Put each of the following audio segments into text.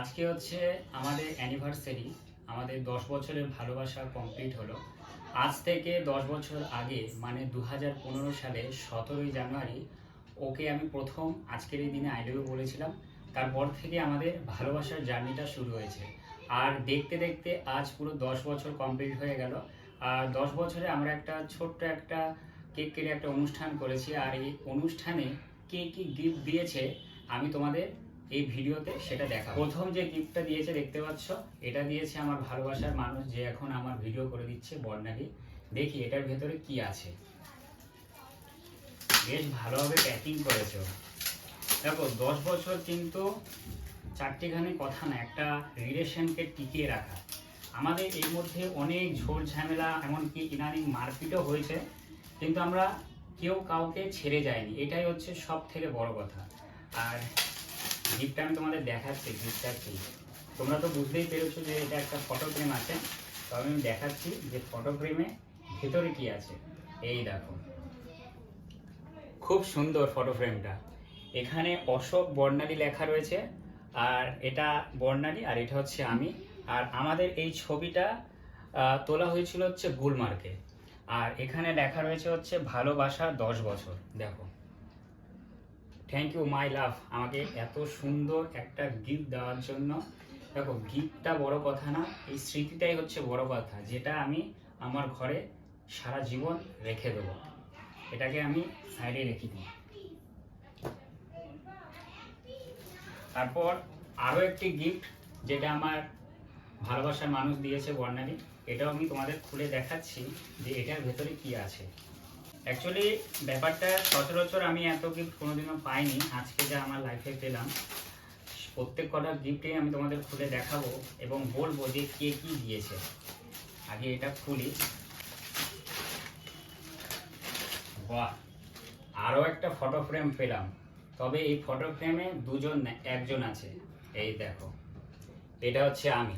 আজকে হচ্ছে আমাদের অ্যানিভার্সারি আমাদের দশ বছরের ভালোবাসা কমপ্লিট হলো। আজ থেকে দশ বছর আগে মানে দু হাজার পনেরো সালে সতেরোই জানুয়ারি, ওকে আমি প্রথম আজকের এই দিনে আই বলেছিলাম। তারপর থেকে আমাদের ভালোবাসার জার্নিটা শুরু হয়েছে। আর দেখতে দেখতে আজ পুরো দশ বছর কমপ্লিট হয়ে গেল। আর দশ বছরে আমরা একটা ছোট্ট একটা কেক কেটে একটা অনুষ্ঠান করেছি। আর এই অনুষ্ঠানে কে কি গিফট দিয়েছে, আমি তোমাদের এই ভিডিওতে সেটা দেখা প্রথম যে গিফটটা দিয়েছে দেখতে পাচ্ছ, এটা দিয়েছে আমার ভালোবাসার মানুষ যে এখন আমার ভিডিও করে দিচ্ছে বর্ণালী। দেখি এটার ভেতরে কি আছে। বেশ ভালোভাবে প্যাকিং করেছে। দেখো, দশ বছর কিন্তু চারটিখানি কথা না, একটা রিলেশনকে টিকিয়ে রাখা। আমাদের এই মধ্যে অনেক ঝোড় ঝামেলা, এমনকি ইদানিং মারপিটও হয়েছে, কিন্তু আমরা কেউ কাউকে ছেড়ে যায়নি। এটাই হচ্ছে সব থেকে বড় কথা। আর গিফটটা আমি তোমাদের দেখাচ্ছি গিফটটা কি? তোমরা তো বুঝতেই পেরেছ যে এটা একটা ফটো ফ্রেম আছে। তো আমি দেখাচ্ছি যে ফটো ফ্রেমে ভেতরে কি আছে। এই দেখো। খুব সুন্দর ফটো ফ্রেমটা এখানে অশোক বর্ণালী লেখা রয়েছে। আর এটা বর্ণালী আর এটা হচ্ছে আমি। আর আমাদের এই ছবিটা তোলা হয়েছিল হচ্ছে গুলমার্কে আর এখানে লেখা রয়েছে হচ্ছে, ভালোবাসা দশ বছর। দেখো। থ্যাংক ইউ মাই লাভ আমাকে এত সুন্দর একটা গিফট দেওয়ার জন্য। দেখো গিফটটা বড় কথা না, এই স্মৃতিটাই হচ্ছে বড় কথা, যেটা আমি আমার ঘরে সারা জীবন রেখে দেবো। এটাকে আমি সাইডে রেখে দিই। তারপর আরও একটি গিফট যেটা আমার ভালোবাসার মানুষ দিয়েছে বর্ণালী, এটাও আমি তোমাদের খুলে দেখাচ্ছি যে এটার ভেতরে কি আছে। অ্যাকচুয়ালি ব্যাপারটা সচরাচর আমি এত গিফট কোনোদিনও পাইনি। আজকে যা আমার লাইফে পেলাম। প্রত্যেক কটা গিফটে আমি তোমাদের খুলে দেখাবো এবং বলব যে কে কি দিয়েছে। আগে এটা খুলি। বাহ! আরও একটা ফটো ফ্রেম পেলাম। তবে এই ফটো ফ্রেমে দুজন, একজন আছে। এই দেখো। এটা হচ্ছে আমি।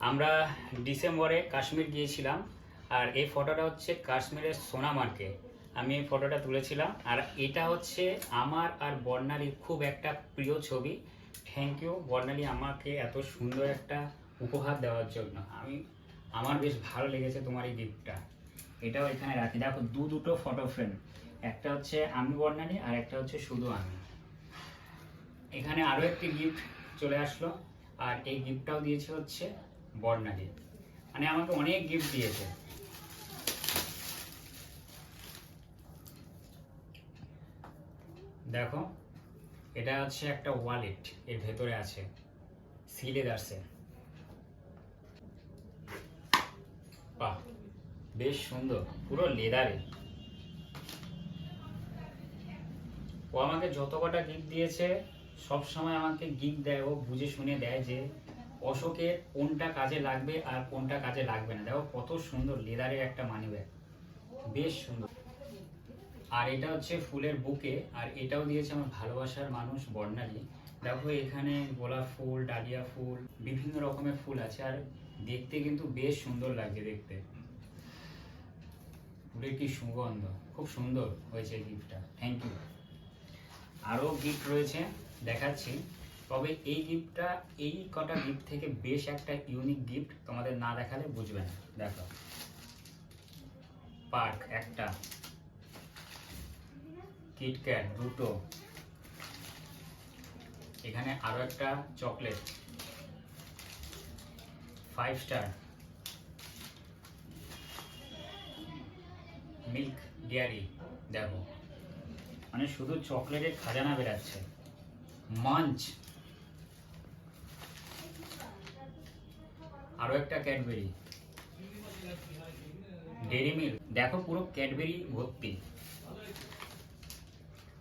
আমরা ডিসেম্বরে কাশ্মীর গিয়েছিলাম। আর এই ফটোটা হচ্ছে কাশ্মীরের সোনামার্কে আমি এই ফটোটা তুলেছিলাম। আর এটা হচ্ছে আমার আর বর্ণালীর খুব একটা প্রিয় ছবি। থ্যাংক ইউ বর্ণালী আমাকে এত সুন্দর একটা উপহার দেওয়ার জন্য। আমি, আমার বেশ ভালো লেগেছে তোমার এই গিফটটা এটাও এখানে রাখি। দেখো, দু দুটো ফটো ফ্রেম একটা হচ্ছে আমি বর্ণালী আর একটা হচ্ছে শুধু আমি। এখানে আরও একটি গিফট চলে আসলো। আর এই গিফটটাও দিয়েছে হচ্ছে বর্ণালী। মানে আমাকে অনেক গিফট দিয়েছে। দেখো, এটা হচ্ছে একটা ওয়ালেট এর ভেতরে আছে সিলে আছে বাহ, বেশ সুন্দর, পুরো লেদারে ও আমাকে যত কটা গিফট দিয়েছে, সব সময় আমাকে গিফট দেয়, ও বুঝে শুনে দেয় যে অশোকের কোনটা কাজে লাগবে আর কোনটা কাজে লাগবে না। দেখো কত সুন্দর লেদারের একটা মানি ব্যাগ বেশ সুন্দর। আর এটা হচ্ছে ফুলের বুকে, আর এটাও দিয়েছে আমার ভালোবাসার মানুষ বর্ণালী। দেখো এখানে গোলাপ ফুল, ডালিয়া ফুল, বিভিন্ন রকমের ফুল আছে, আর দেখতে কিন্তু বেশ সুন্দর লাগছে দেখতে। ফুলের কি সুগন্ধ, খুব সুন্দর হয়েছে গিফটটা থ্যাংক ইউ আরও গিফট রয়েছে, দেখাচ্ছি। তবে এই গিফটটা এই কটা গিফট থেকে বেশ একটা ইউনিক গিফট তোমাদের না দেখালে বুঝবে না। দেখো। পার্ক, একটা। কিটক্যাট দুটো। এখানে আরও একটা chocolate. Five Star milk dairy দেখো। মানে শুধু চকলেটের খাজানা বেরাচ্ছে। মাঞ্চ আরও একটা ক্যাডবেরি ডেরি মিল্ক দেখো পুরো ক্যাডবেরি ভর্তি।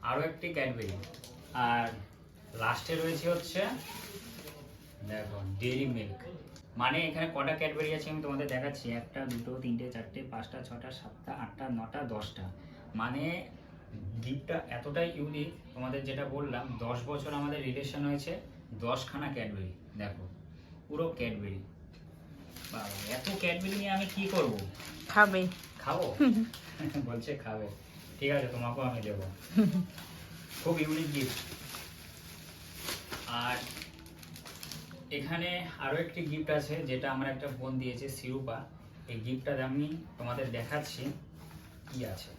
আরও একটি ক্যাডবেরি। আর লাস্টে রয়েছে হচ্ছে দেখো ডেরি মিল্ক মানে এখানে কটা ক্যাডবেরি আছে আমি তোমাদের দেখাচ্ছি। একটা দুটো তিনটে চারটে পাঁচটা ছটা সাতটা আটটা নটা দশটা। মানে গিফটটা এতটাই ইউনিক তোমাদের যেটা বললাম দশ বছর আমাদের রিলেশন হয়েছে দশখানা ক্যাডবেরি। দেখো পুরো ক্যাডবেরি। বাবা এত ক্যাডবেরি নিয়ে আমি কি করব? খাবে। খাব? বলছে খাবে। ঠিক আছে তোমাকেও আমি দেবো। খুব ইউনিক গিফট আর এখানে আরও একটি গিফট আছে যেটা আমার একটা বোন দিয়েছে সিরুপা এই গিফটটা আমি তোমাদের দেখাচ্ছি কি আছে।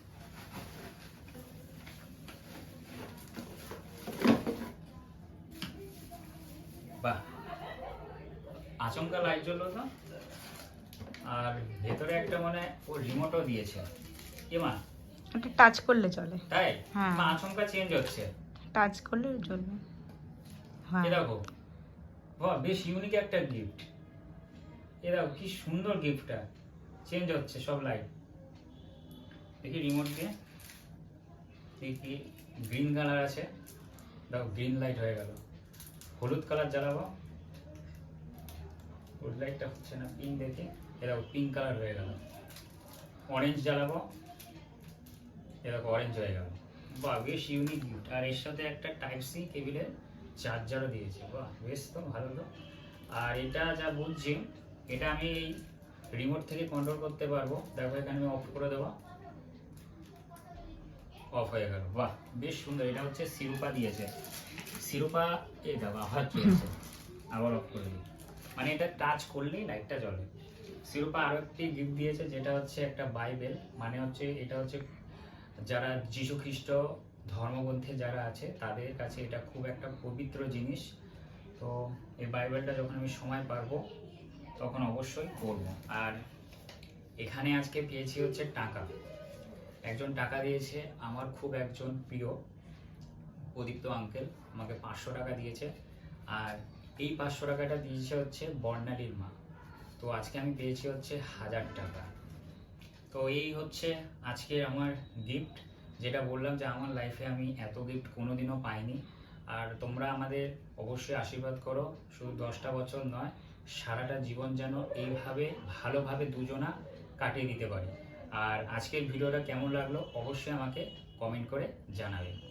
বাহ। আচমকা লাইট জ্বললো তো? আর ভেতরে একটা মানে ও রিমোটও দিয়েছে। এমা এটা টাচ করলে চলে। তাই? হ্যাঁ। আচমকা চেঞ্জ হচ্ছে। টাচ করলে জ্বলবে হ্যাঁ। এ দেখো বাহ বেশ ইউনিক একটা গিফট এ দেখো কি সুন্দর গিফটটা চেঞ্জ হচ্ছে সব লাইট দেখি রিমোট দিয়ে। দেখি গ্রিন কালার আছে। দেখো গ্রিন লাইট হয়ে গেল। হলুদ কালার জ্বালাবো। হলুদ লাইটটা হচ্ছে না পিঙ্ক দেখে। এ দেখো পিঙ্ক কালার হয়ে গেল। অরেঞ্জ জ্বালাবো। দেখো অরেঞ্জ হয়ে গেল। বাহ, বেশ ইউনিক গিফট আর এর সাথে একটা টাইপ সি কেবিলের চার্জারও দিয়েছে। বাহ, বেশ তো ভালো তো। আর এটা যা বুঝছি, এটা আমি রিমোট থেকে কন্ট্রোল করতে পারব। দেখো, এখানে আমি অফ করে দেবো। অফ হয়ে গেল। বাহ, বেশ সুন্দর। এটা হচ্ছে সিরুপা দিয়েছে। সিরুপা এই দেখো আবার চলছে আবার অফ করে দিই। মানে এটা টাচ করলেই লাইটটা জ্বলে। সিরুপা আরও একটি গিফট দিয়েছে, যেটা হচ্ছে একটা বাইবেল। মানে হচ্ছে, এটা হচ্ছে যারা যীশু খ্রিস্ট ধর্মগ্রন্থে যারা আছে, তাদের কাছে এটা খুব একটা পবিত্র জিনিস। তো এই বাইবেলটা যখন আমি সময় পারব, তখন অবশ্যই পড়ব। আর এখানে আজকে পেয়েছি হচ্ছে টাকা। একজন টাকা দিয়েছে, আমার খুব একজন প্রিয় প্রদীপ্ত আঙ্কেল, আমাকে পাঁচশো টাকা দিয়েছে। আর এই পাঁচশো টাকাটা দিয়েছে হচ্ছে বর্ণালীর মা। তো আজকে আমি পেয়েছি হচ্ছে হাজার টাকা। তো এই হচ্ছে আজকের আমার গিফট যেটা বললাম যে আমার লাইফে আমি এত গিফট কোনোদিনও পাইনি। আর তোমরা আমাদের অবশ্যই আশীর্বাদ করো, শুধু দশটা বছর নয়, সারাটা জীবন যেন এইভাবে, ভালোভাবে দুজনা কাটিয়ে দিতে পারি। আর আজকের ভিডিওটা কেমন লাগল, অবশ্যই আমাকে কমেন্ট করে জানাবে।